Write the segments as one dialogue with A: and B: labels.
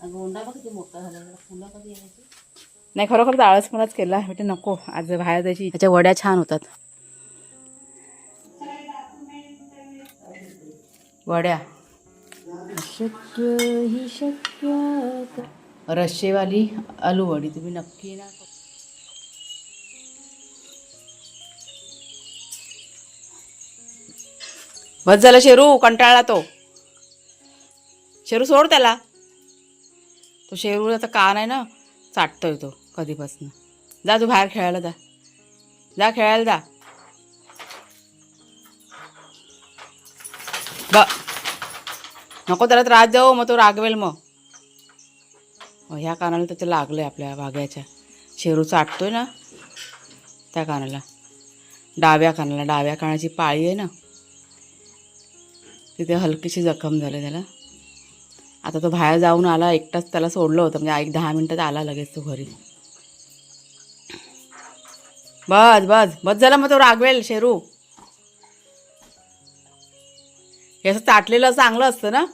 A: गोंडा बघ किती मोठा झाला फुलं कधी यायची
B: नाही खरोखर आळसपणाच केला. म्हणजे नको. आज बाहेर जायची त्याच्या वड्या छान होतात. वड्या. शक्य ही शक्य रश्शेवाली आलू वडी. तुम्ही नक्की ना बस झालं शेरू कंटाळला तो. शेरू सोड त्याला. तो शेरूचा कान आहे ना? चाटतोय तो कधीपासून. जा तू बाहेर खेळायला जा. जा खेळायला जा. ब. नको त्याला त्रास जाऊ मग तो रागवेल मग. ह्या कानाला त्याचं लागलंय आपल्या वाघ्याच्या. शेरू चाटतोय ना? त्या कानाला. डाव्या कानाला. डाव्या कानाची पाळी आहे ना? तिथे हलकीशी जखम झाली त्याला. आता तो बाहेर जाऊन आला एकटाच त्याला सोडलं होतं. म्हणजे एक दहा मिनटात आला लगेच तो घरी. बस बस बस झाला मग तो रागवेल शेरू. हे असं चाटलेलं चांगलं असतं ना?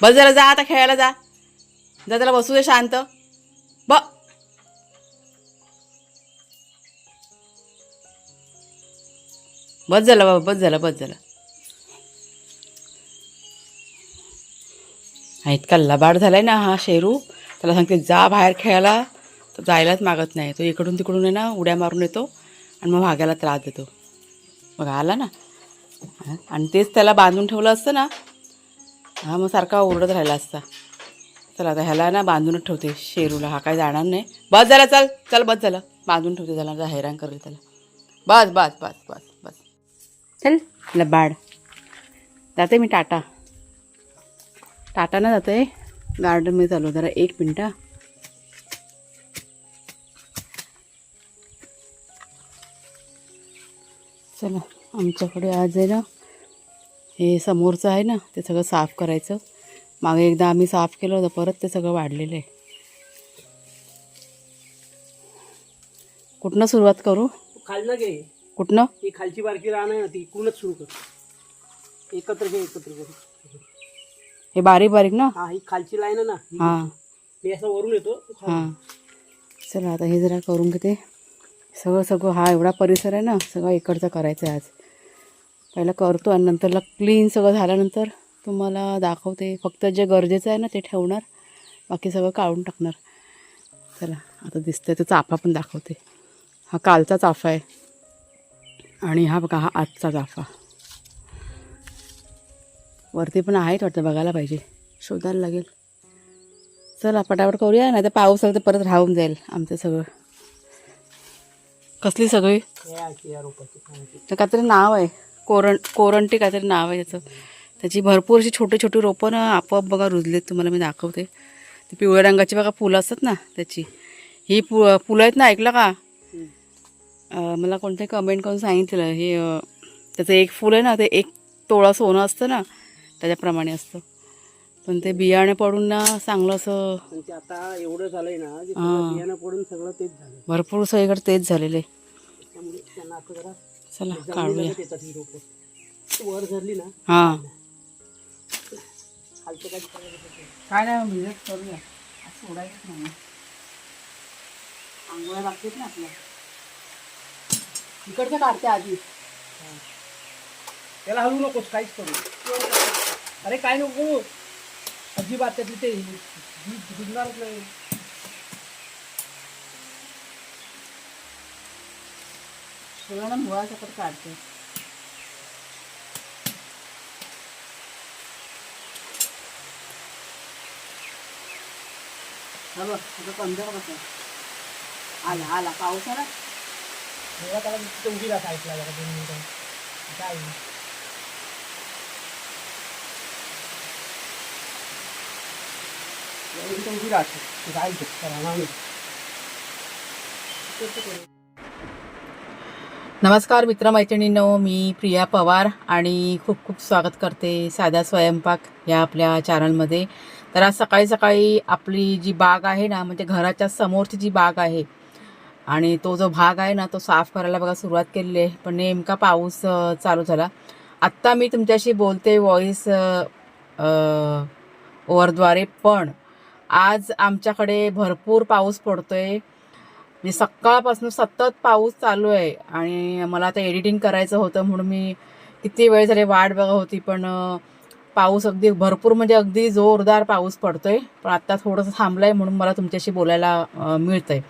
B: बस जरा जा आता खेळायला जा. जा त्याला बसू दे शांत. ब. बस झालं बाबा बस झालं बस झालं. हा इतका लबाड झालाय ना हा शेरू. त्याला सांगते जा बाहेर खेळायला. तो जायलाच मागत नाही. तो इकडून तिकडून आहे ना उड्या मारून येतो आणि मग भाग्याला त्रास देतो. बघा आला ना. आणि तेच त्याला बांधून ठेवलं असतं ना हा मग सारखा ओरडत राहिला असता. चला आता ह्याला ना बांधूनच ठेवते शेरूला. हा काय जाणार नाही. बस झाला चल चल बस झालं. बांधून ठेवते त्याला हैराण करेल त्याला. बस बस बस बस बस. चल. लबाड. जाते मी टाटा. टाटानं जाते गार्डनमध्ये चालू जरा एक मिनटं. चला आमच्याकडे आज आहे ना हे समोरचं आहे ना ते सगळं साफ करायचं. मागे एकदा आम्ही साफ केलं होतं परत ते सगळं वाढलेलं आहे. कुठनं सुरुवात करू?
C: खाली ना घे.
B: कुठनं?
C: ही खालची बारकी आहे ना ती इकडूनच सुरू कर. एकत्र घे एकत्र कर
B: हे बारीक बारीक ना?
C: हा ही खालची लाईन आहे ना ही.
B: हां.
C: मी असं वरून येतो. तू खाली.
B: हां. चला आता हे जरा करून घेते. सगळं सगळं हा एवढा परिसर आहे ना सगळं इकडचं करायचं आहे आज. पहिला करतो आणि नंतरला क्लीन सगळं झाल्यानंतर तुम्हाला दाखवते. फक्त जे गरजेचं आहे ना ते ठेवणार. बाकी सगळं काढून टाकणार. चला आता दिसतंय तो चाफा पण दाखवते. हा कालचा चाफा आहे. आणि हा बघा हा आजचा चाफा. वरती पण आहेत वाटतं बघायला पाहिजे. शोधायला लागेल. चला पटापट करूया नाही तर पाऊस आला तर परत राहून जाईल आमचं सगळं. कसली सगळी? तर काहीतरी नाव आहे. कोरण कोरंटी काहीतरी नाव आहे त्याचं. त्याची भरपूर अशी छोटी छोटी रोपं ना आपोआप बघा रुजलेत तुम्हाला मी दाखवते. ती पिवळ्या रंगाची बघा फुलं असतात ना त्याची. ही पु फुलं आहेत ना ऐकलं का? मला कोणते कमेंट करून सांगितलं. हे त्याचं एक फुल आहे ना ते एक तोळा सोनं असतं ना त्याच्याप्रमाणे असतं. पण ते बियाणे पडून ना चांगलं असं
C: आता एवढं झालंय ना बियाणं पडून सगळं तेच झालं
B: भरपूर सगळीकडे तेच झालेले
C: त्यामुळे त्यांना आता जरा
B: चला काढूया
C: ही वर धरली ना
B: हां. काय नाही करूया. आज सोडायचंच नाही. आंघोळ्या लागतात ना आपल्या. इकडचं काढते आधी.
C: त्याला हलवू नकोस काहीच करू अरे काय नको. अजिबात त्यातली ते भिजणारच नाही.
B: सगळं ना मुळा सकट काढते. हा बघ आता पंधरा बस. आला आला. पाऊस आला.
C: तेव्हा त्याला राहा ऐकला जरा दोन मिनिटं. काय? होईल?
B: इथे उभी नमस्कार मित्रमैत्रिणींनो मी प्रिया पवार आणि खूप खूप स्वागत करते साधा स्वयंपाक या आपल्या चॅनलमध्ये तर आज सकाळी सकाळी आपली जी बाग आहे ना म्हणजे घराच्या समोरची जी बाग आहे आणि तो जो भाग आहे ना तो साफ करायला बघा सुरुवात केलेली आहे पण नेमका पाऊस चालू झाला आत्ता मी तुमच्याशी बोलते व्हॉइस ओव्हरद्वारे पण आज आमच्याकडे भरपूर पाऊस पडतोय. म्हणजे सकाळपासून सतत पाऊस चालू आहे आणि मला आता एडिटिंग करायचं होतं म्हणून मी किती वेळ झाले वाट बघत होती पण पाऊस अगदी भरपूर म्हणजे अगदी जोरदार पाऊस पडतोय. पण आत्ता थोडंसं थांबलंय म्हणून मला तुमच्याशी बोलायला मिळतं मिळतंय.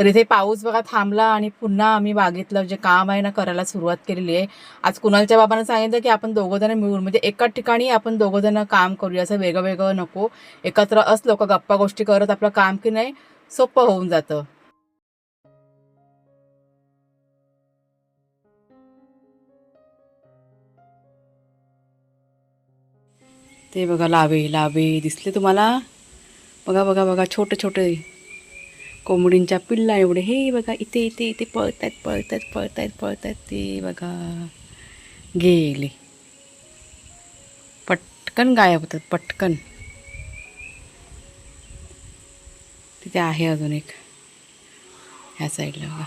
B: तर इथे पाऊस बघा थांबला आणि पुन्हा आम्ही बागेतलं जे काम आहे ना करायला सुरुवात केलेली आहे. आज कुणालच्या बाबांना सांगितलं की आपण दोघंजण मिळून म्हणजे एकाच ठिकाणी आपण दोघंजणं काम करूया असं वेगळं वेगळं नको. एकत्र असलो का गप्पा गोष्टी करत आपलं काम की नाही सोपं होऊन जातं. ते बघा लावे लावे दिसले तुम्हाला? बघा बघा बघा छोटे छोटे. कोंबडींच्या पिल्ला एवढे. हे बघा इथे इथे इथे पळतात पळतात पळतात पळतात ते बघा. गेले. पटकन गायब होतात पटकन. तिथे आहे अजून एक. ह्या साईडला बघा.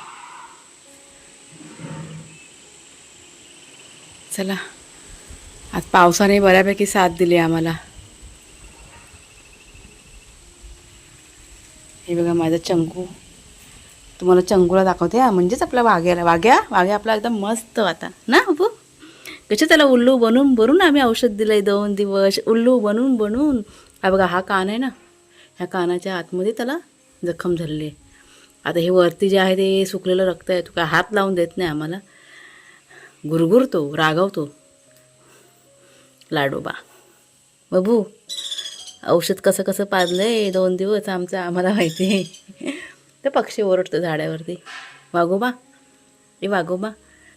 B: चला. आज पावसाने बऱ्यापैकी साथ दिली आम्हाला. हे बघा माझा चंगू तुम्हाला चंगूला दाखवते हा म्हणजेच आपल्या वाघ्याला. वाघ्या वाघ्या आपला एकदम मस्त आता. ना अबू कसे त्याला उल्लू बनवून बनवून आम्ही औषध दिलंय दोन दिवस. उल्लू बनवून बनवून. हा बघा हा कान आहे ना ह्या कानाच्या आतमध्ये त्याला जखम झालेली आहे. आता हे वरती जे आहे ते सुकलेलं रक्त आहे तू काय हात लावून देत नाही आम्हाला. गुरगुरतो रागवतो. लाडोबा. बबू औषध कसं कसं पाजलंय दोन दिवस आमचं आम्हाला माहिती आहे. ते पक्षी ओरडतो झाडावरती. वाघोबा ए वाघोबा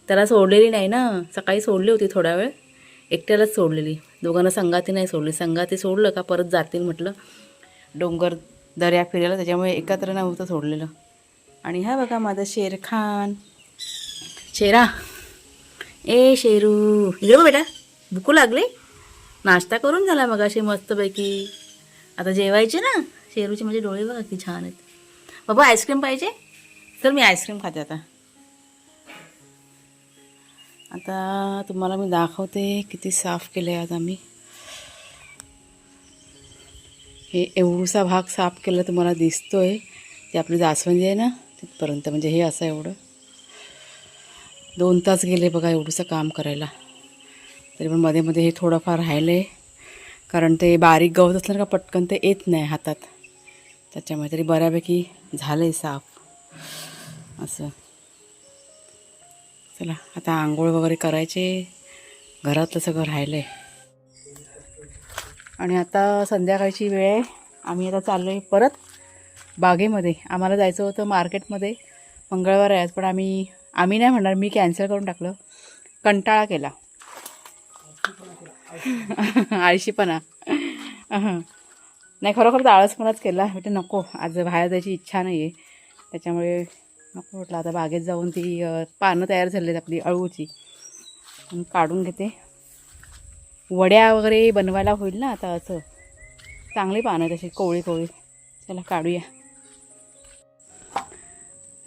B: त्याला सोडलेली नाही ना. सकाळी सोडली होती थोडा वेळ. एकट्यालाच सोडलेली. दोघांना संगाती नाही सोडली. संगाती सोडलं का परत जातील म्हटलं. डोंगर दर्या फिरायला त्याच्यामुळे एकत्र नव्हतं सोडलेलं. आणि हा बघा माझा शेरखान. शेरा. ए शेरू. इकडे बेटा. भुकू लागले? नाश्ता करून झाला मग अशी मस्तपैकी. आता जेवायचे ना? शेरूचे माझे डोळे बघा किती छान आहेत. बाबा आईस्क्रीम पाहिजे? तर मी आईस्क्रीम खाते आता. आता तुम्हाला मी दाखवते किती साफ केलं आहे आज आम्ही. हे एवढूसा भाग साफ केला तुम्हाला दिसतोय. ते आपली जास्वंदी आहे ना तिथपर्यंत. म्हणजे हे असं एवढं. दोन तास गेले बघा एवढंसं काम करायला. तरी पण मध्ये मध्ये हे थोडंफार राहिलं आहे कारण ते बारीक गवत असलं का पटकन ते येत नाही हातात. त्याच्यामुळे तरी बऱ्यापैकी झालं आहे साफ. असं. चला आता आंघोळ वगैरे करायचे. घरातलं सगळं राहिलं आहे आणि आता संध्याकाळची वेळ आहे. आम्ही आता चाललो आहे परत बागेमध्ये. आम्हाला जायचं होतं मार्केटमध्ये. मंगळवार आहे आज पण आम्ही आम्ही नाही म्हणणार मी कॅन्सल करून टाकलं. कंटाळा केला. आळशीपणा नाही खरोखर तर आळसपणाच केला. म्हणजे नको आज बाहेर जायची इच्छा नाही आहे त्याच्यामुळे नको म्हटलं आता बागेत जाऊन ती पानं तयार झाली आहेत आपली अळूची. काढून घेते. वड्या वगैरे बनवायला होईल ना आता असं. चांगली पानं तशी कोवळी कोवळी. चला काढूया.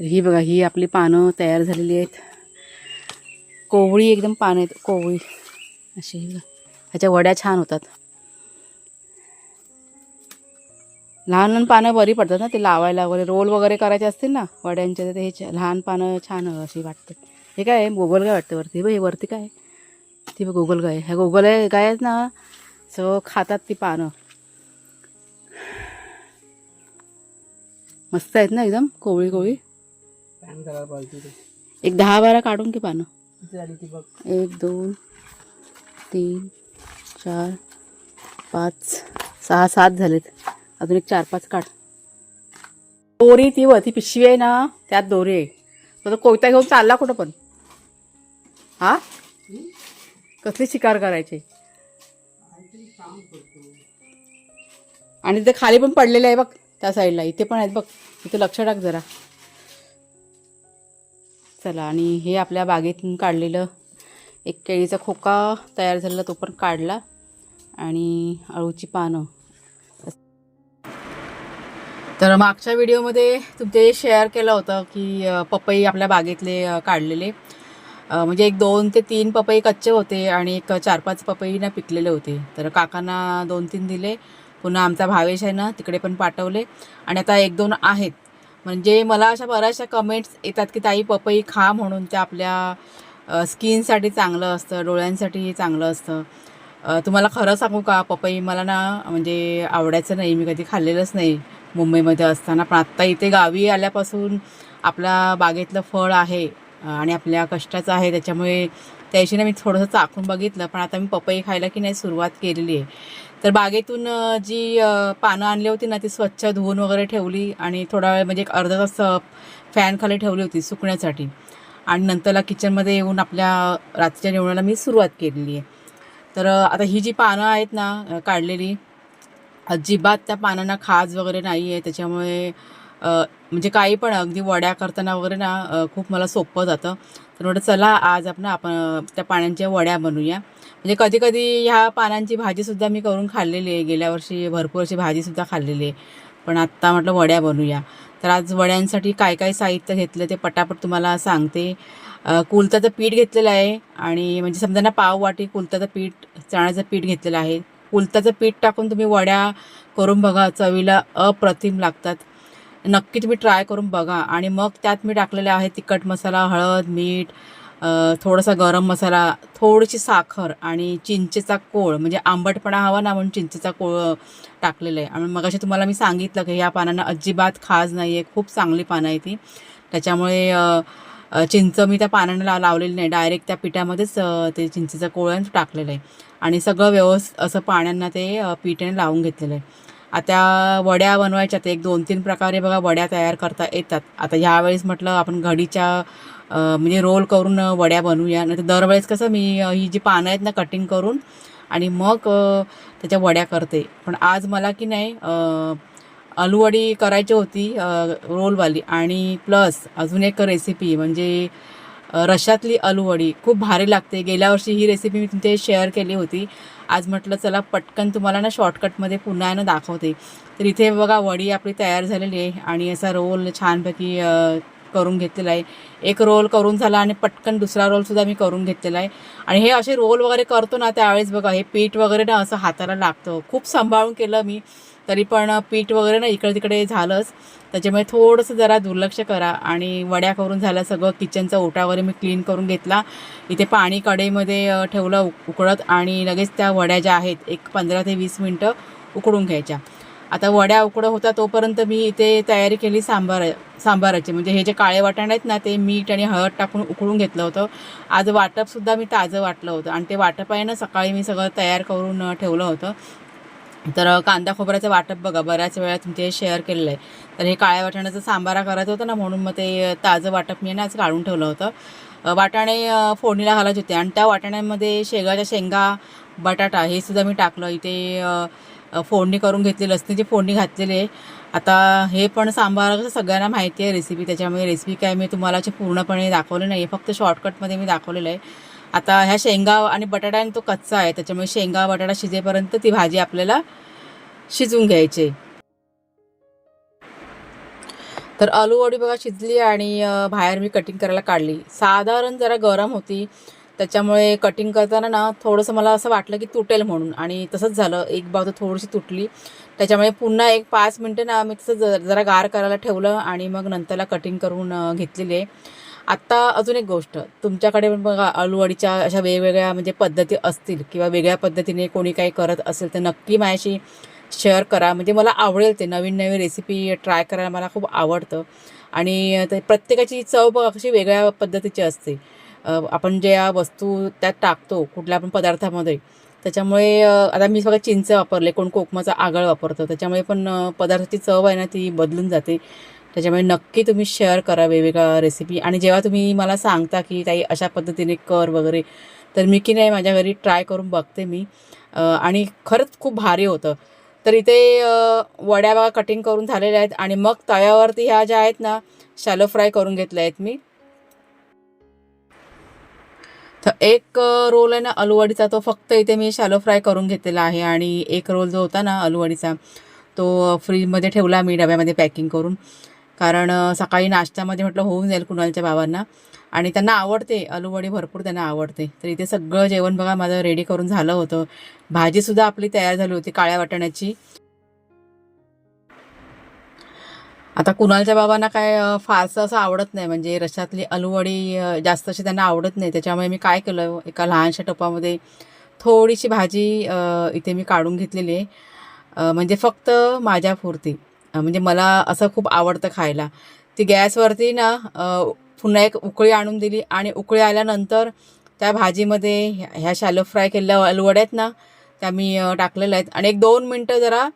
B: ही बघा ही आपली पानं तयार झालेली आहेत. कोवळी एकदम पानं आहेत कोवळी. बघा. ह्याच्या वड्या छान होतात. लहान लहान पानं बरी पडतात ना ते लावायला वगैरे. रोल वगैरे करायचे असतील ना वड्यांचे तर ते हे लहान पानं छान अशी वाटते हे काय आहे? गोगल गाय वाटते वरती. बघ हे वरती काय? ती बघ गोगल गाय. ह्या गोगल गाय आहेत ना सगळं खातात ती पानं. मस्त आहेत ना एकदम? कोवळी कोवळी. एक दहा बारा काढून की पानं. एक दोन तीन चार पाच सहा सात झालेत. अजून एक चार पाच काढ. दोरी ती व ती पिशवी आहे ना त्यात दोरी आहे. तो कोयता घेऊन चालला कुठं पण. हा? कसली शिकार करायची? आणि ते खाली पण पडलेले आहे बघ त्या साईडला. इथे पण आहेत बघ. इथे लक्ष टाक जरा. चला आणि हे आपल्या बागेतून काढलेलं एक केळीचा खोका तयार झालेला तो पण काढला आणि अळूची पानं. तर मागच्या व्हिडिओमध्ये तुमचे शेअर केलं होतं की पपई आपल्या बागेतले काढलेले. म्हणजे एक दोन ते तीन पपई कच्चे होते आणि एक चार पाच पपई ना पिकलेले होते. तर काकांना दोन तीन दिले. पुन्हा आमचा भावेश आहे ना तिकडे पण पाठवले. आणि आता एक दोन आहेत. म्हणजे मला अशा बऱ्याचशा कमेंट्स येतात की ताई पपई खा म्हणून त्या आपल्या स्किनसाठी चांगलं असतं डोळ्यांसाठी चांगलं असतं. तुम्हाला खरं सांगू का पपई मला ना म्हणजे आवडायचं नाही मी कधी खाल्लेलंच नाही मुंबईमध्ये असताना. पण आत्ता इथे गावी आल्यापासून आपला बागेतलं फळ आहे आणि आपल्या कष्टाचं आहे त्याच्यामुळे त्याशी ना मी थोडंसं चाखून बघितलं. पण आता मी पपई खायला की नाही सुरुवात केलेली आहे. तर बागेतून जी पानं आणली होती ना ती स्वच्छ धुवून वगैरे ठेवली आणि थोडा वेळ म्हणजे एक अर्धा तास फॅनखाली ठेवली होती सुकण्यासाठी. आणि नंतरला किचनमध्ये येऊन आपल्या रात्रीच्या जेवणाला मी सुरुवात केलेली आहे. तर आता ही जी पानं आहेत ना काढलेली अजिबात त्या पानांना खाज वगैरे नाही आहे त्याच्यामुळे म्हणजे काही पण अगदी वड्या करताना वगैरे ना खूप मला सोपं जातं. तर म्हटलं चला आज आपण आपण त्या पानांच्या वड्या बनवूया. म्हणजे कधी कधी ह्या पानांची भाजीसुद्धा मी करून खाल्लेली आहे. गेल्या वर्षी भरपूर अशी भाजीसुद्धा खाल्लेली आहे. पण आत्ता म्हटलं वड्या बनवूया. तर आज वड्यांसाठी काय काय साहित्य घेतलं ते पटापट तुम्हाला सांगते. कुलताचं पीठ घेतलेलं आहे आणि म्हणजे समजा ना पाव वाटी कुलताचं पीठ चण्याचं पीठ घेतलेलं आहे. कुलताचं पीठ टाकून तुम्ही वड्या करून बघा चवीला अप्रतिम लागतात. नक्की तुम्ही ट्राय करून बघा आणि मग त्यात मी टाकलेलं आहे तिखट मसाला हळद मीठ थोडासा गरम मसाला थोडीशी साखर आणि चिंचेचा कोळ म्हणजे आंबटपणा हवा ना म्हणून चिंचेचा कोळ टाकलेला आहे. आणि मग तुम्हाला मी सांगितलं की ह्या पानांना अजिबात खाज नाही आहे खूप चांगली पानं आहे ती त्याच्यामुळे चिंच मी त्या पानांना ला लावलेली नाही. डायरेक्ट त्या पिठामध्येच ते चिंचेचं कोळ टाकलेलं आहे. आणि सगळं व्यवस्थित असं पाण्यांना ते अ, पिठाने लावून घेतलेलं आहे. आता वड्या बनवायच्या तर एक दोन तीन प्रकारे बघा वड्या तयार करता येतात. आता ह्यावेळेस म्हटलं आपण घडीच्या म्हणजे रोल करून वड्या बनवूया. नाही तर दरवेळेस कसं मी ही जी पानं आहेत ना कटिंग करून आणि मग त्याच्या वड्या करते. पण आज मला की नाही अ, आलूवडी करायची होती रोलवाली. आणि प्लस अजून एक रेसिपी म्हणजे रशातली आलूवडी खूप भारी लागते. गेल्या वर्षी ही रेसिपी मी तुमचे शेअर केली होती. आज म्हटलं चला पटकन तुम्हाला ना शॉर्टकटमध्ये पुन्हा ना दाखवते. तर इथे बघा वडी आपली तयार झालेली आहे आणि असा रोल छानपैकी करून घेतलेला आहे. एक रोल करून झाला आणि पटकन दुसरा रोलसुद्धा मी करून घेतलेला आहे. आणि हे असे रोल वगैरे करतो ना त्यावेळेस बघा हे पीठ वगैरे ना असं हाताला लागतं. खूप सांभाळून केलं मी. तरी पण पीठ वगैरे ना इकडे तिकडे झालंच. त्याच्यामुळे थोडंसं जरा दुर्लक्ष करा आणि वड्या करून झाल्या सगळं. किचनचा ओटा वगैरे मी क्लीन करून घेतला. इथे पाणी कढईमध्ये ठेवलं उकळत आणि लगेच त्या वड्या ज्या आहेत एक पंधरा ते वीस मिनटं उकडून घ्यायच्या. आता वड्या उकडं होता तोपर्यंत मी इथे तयारी केली सांबार सांबाराची. म्हणजे हे जे काळे वाटाणे आहेत ना ते मीठ आणि हळद टाकून उकळून घेतलं होतं. आज वाटपसुद्धा मी ताजं वाटलं होतं. आणि ते वाटप आहे ना सकाळी मी सगळं तयार करून ठेवलं होतं. तर कांदा खोबऱ्याचं वाटप बघा. बऱ्याच वेळा तुमचे शेअर केलेलं आहे. तर हे काळ्या वाटाण्याचं सांबारा करायचं होतं ना म्हणून मग ते ताजं वाटप मी ना आज काढून ठेवलं होतं. वाटाणे फोडणीला घालायचे होते. आणि त्या वाटाण्यामध्ये शेगाच्या शेंगा बटाटा हे सुद्धा मी टाकलं. इथे फोडणी करून घेतली लसणीची फोडणी घातलेली आहे. आता हे पण सांबार कसं सगळ्यांना माहिती आहे रेसिपी त्याच्यामुळे रेसिपी काय मी तुम्हाला पूर्णपणे दाखवली नाही आहे फक्त शॉर्टकटमध्ये मी दाखवलेलं आहे. आता ह्या शेंगा आणि बटाटा आणि तो कच्चा आहे त्याच्यामुळे शेंगा बटाटा शिजेपर्यंत ती भाजी आपल्याला शिजवून घ्यायची. तर आलू वडी बघा शिजली आणि बाहेर मी कटिंग करायला काढली. साधारण जरा गरम होती त्याच्यामुळे कटिंग करताना ना थोडंसं मला असं वाटलं की तुटेल म्हणून आणि तसंच झालं. एक बाजू थोडीशी तुटली. त्याच्यामुळे पुन्हा एक पाच मिनटं ना मी तसं ज- जरा गार करायला ठेवलं आणि मग नंतरला कटिंग करून घेतलेली. आहे आत्ता अजून एक गोष्ट. तुमच्याकडे पण बघा आलूवडीच्या अशा वेगवेगळ्या म्हणजे पद्धती असतील किंवा वेगळ्या पद्धतीने कोणी काही करत असेल तर नक्की माझ्याशी शेअर करा. म्हणजे मला आवडेल ते. नवीन नवीन रेसिपी ट्राय करायला मला खूप आवडतं. आणि ते प्रत्येकाची चव बघा कशी वेगळ्या पद्धतीची असते. आपण ज्या वस्तू त्यात टाकतो कुठल्या पण पदार्थामध्ये त्याच्यामुळे आता मी सगळं चिंच वापरले कोण कोकमाचा आगळ वापरतो त्याच्यामुळे पण पदार्थाची चव आहे ना ती बदलून जाते. त्याच्यामुळे नक्की तुम्ही शेअर करा वेगवेगळ्या रेसिपी आणि जेव्हा तुम्ही मला सांगता की ताई अशा पद्धतीने कर वगैरे तर मी की नाही माझ्या घरी ट्राय करून बघते मी. आणि खरंच खूप भारी होतं. तर इथे वड्या बघा कटिंग करून झालेल्या आहेत आणि मग तव्यावरती ह्या ज्या आहेत ना शॅलो फ्राय करून घेतल्या आहेत मी. तर एक रोल आहे ना अलुवडीचा तो फक्त इथे मी शॅलो फ्राय करून घेतलेला आहे. आणि एक रोल जो होता ना अलुवडीचा तो फ्रीजमध्ये ठेवला मी डब्यामध्ये पॅकिंग करून. कारण सकाळी नाश्त्यामध्ये म्हटलं होऊन जाईल कुणालच्या बाबांना. आणि त्यांना आवडते आलूवडी भरपूर त्यांना आवडते. तर इथे सगळं जेवण बघा माझं रेडी करून झालं होतं. भाजीसुद्धा आपली तयार झाली होती काळ्या वाटाण्याची. आता कुणालच्या बाबांना काय फारसं असं आवडत नाही. म्हणजे रशातली आलूवडी जास्त अशी त्यांना आवडत नाही. त्याच्यामुळे मी काय केलं एका लहानशा टपामध्ये थोडीशी भाजी इथे मी काढून घेतलेली आहे. म्हणजे फक्त माझ्या पुरती म्हणजे मला असं खूप आवडतं खायला. ती गॅसवरती ना पुन्हा एक उकळी आणून दिली आणि उकळी आल्यानंतर त्या भाजीमध्ये ह्या- ह्या शॅलो फ्राय केलेल्या अलवड्या आहेत ना त्या मी टाकलेल्या आहेत. आणि एक दोन मिनटं जरा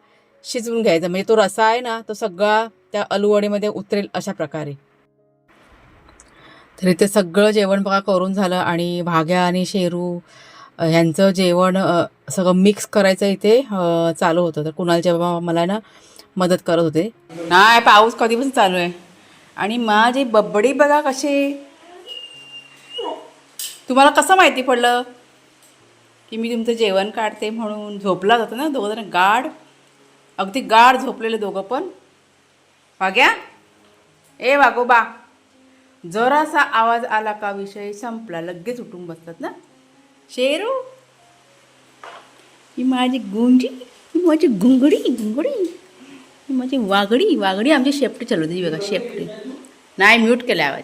B: शिजवून घ्यायचं. म्हणजे तो रसा आहे ना तो सगळा त्या अलुवडीमध्ये उतरेल अशा प्रकारे. तर इथे सगळं जेवण बघा करून झालं आणि भाग्या आणि शेरू ह्यांचं जेवण सगळं मिक्स करायचं इथे चालू होतं. तर कुणाल बाबा मला ना मदत करत होते. नाही पाऊस कधीपासून चालू आहे? आणि माझी बब्बडी बघा कशी. तुम्हाला कसं माहिती पडलं? की मी तुमचं जेवण काढते म्हणून झोपला जातं ना दोघं जण गाढ. अगदी गाढ झोपलेले दोघं पण. वाग्या? ए वागोबा. जरासा आवाज आला का विषय संपला लगेच उठून बसतात ना. शेरू? ही माझी गुंजी ही माझी गुंगडी गुंगडी माझी वागडी वागडी आमची शेपटी चालवते होती. बघा शेपटी. नाही म्यूट केला आवाज.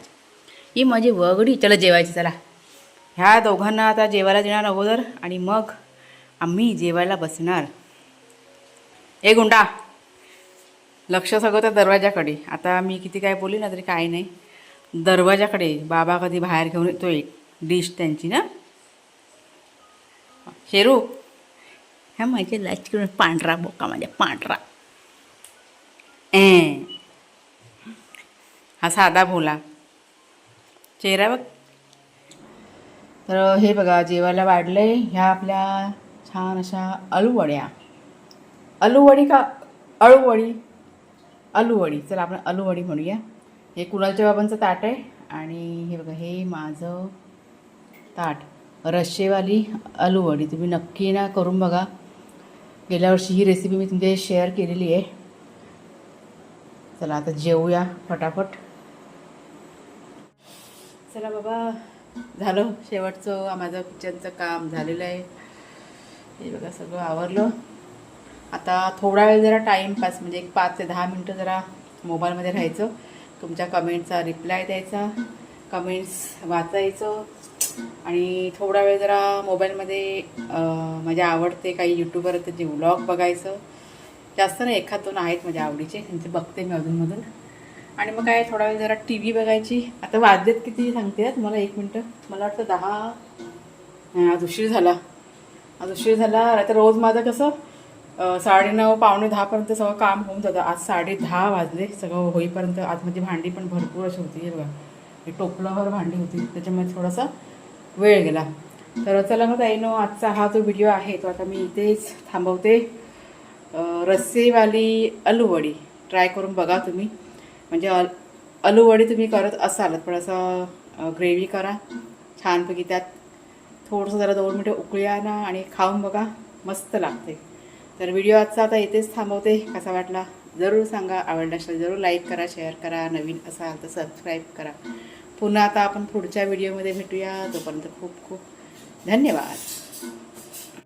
B: ही माझी वगडी. चला जेवायची चला. ह्या दोघांना आता जेवायला देणार अगोदर आणि मग आम्ही जेवायला बसणार. ए गुंडा. लक्ष सगळं तर दरवाजाकडे आता मी किती काय बोलली ना तरी काय नाही. दरवाजाकडे बाबा कधी बाहेर घेऊन येतो एक डिश त्यांची ना. शेरू. ह्या माझ्या लाचकडून पांढरा बोका माझ्या पांढरा. ए हा साधा भोला चेहरा बघ तर हे बघा जेवायला वाढलं आहे ह्या आपल्या छान अशा अळूवड्या. अळूवडी का? अळूवडी. अळूवडी. चला आपण अळूवडी म्हणूया. हे कुणालच्या बाबांचं ताट आहे? आणि हे बघा हे माझं ताट. रश्शेवाली अळूवडी. तुम्ही नक्की ना करून बघा. गेल्या वर्षी ही रेसिपी मी तुमच्या शेअर केलेली आहे. चला आता जेवूया फटाफट चला बाबा झालं शेवटचं माझं किचनचं काम झालेलं आहे. हे बघा सगळं आवरलं. आता थोडा वेळ जरा टाईमपास म्हणजे एक पाच ते दहा मिनटं जरा मोबाईलमध्ये राहायचं. तुमच्या कमेंटचा रिप्लाय द्यायचा कमेंट्स वाचायचं आणि थोडा वेळ जरा मोबाईलमध्ये माझ्या आवडते काही यूट्यूबर जे व्लॉग बघायचं. जास्त नाही एखाद दोन आहेत माझ्या आवडीचे त्यांचे बघते मी अधूनमधून आणि मग काय थोडा वेळ जरा टी व्ही बघायची. आता वाजलेत किती सांगते मला एक मिनटं. मला वाटतं दहा. नाही, आज उशीर झाला. आज उशीर झाला आता रोज माझं कसं साडेनऊ पावणे दहापर्यंत सगळं काम होऊन जातं. आज साडे दहा वाजले सगळं होईपर्यंत आज माझी भांडी पण भरपूर अशी होती हे बघा. हे टोपलावर भांडी होती त्याच्यामुळे थोडासा वेळ गेला. तर चला मग ताईनो आजचा हा जो व्हिडिओ आहे तो आता मी इथेच थांबवते. रस्सेवाली अलूवडी. ट्राय करून बघा तुम्ही. म्हणजे अल अलूवडी तुम्ही करत असाल पण असं ग्रेव्ही करा. छानपैकी त्यात थोडंसं जरा दोन मिनटं उकळी ना आणि खाऊन बघा. मस्त लागते तर व्हिडिओ आजचा आता इथेच थांबवते. कसा वाटला जरूर सांगा. आवडला असेल जरूर लाईक करा शेअर करा. नवीन असाल तर सबस्क्राईब करा. पुन्हा आता आपण पुढच्या व्हिडिओमध्ये भेटूया. तोपर्यंत खूप खूप धन्यवाद.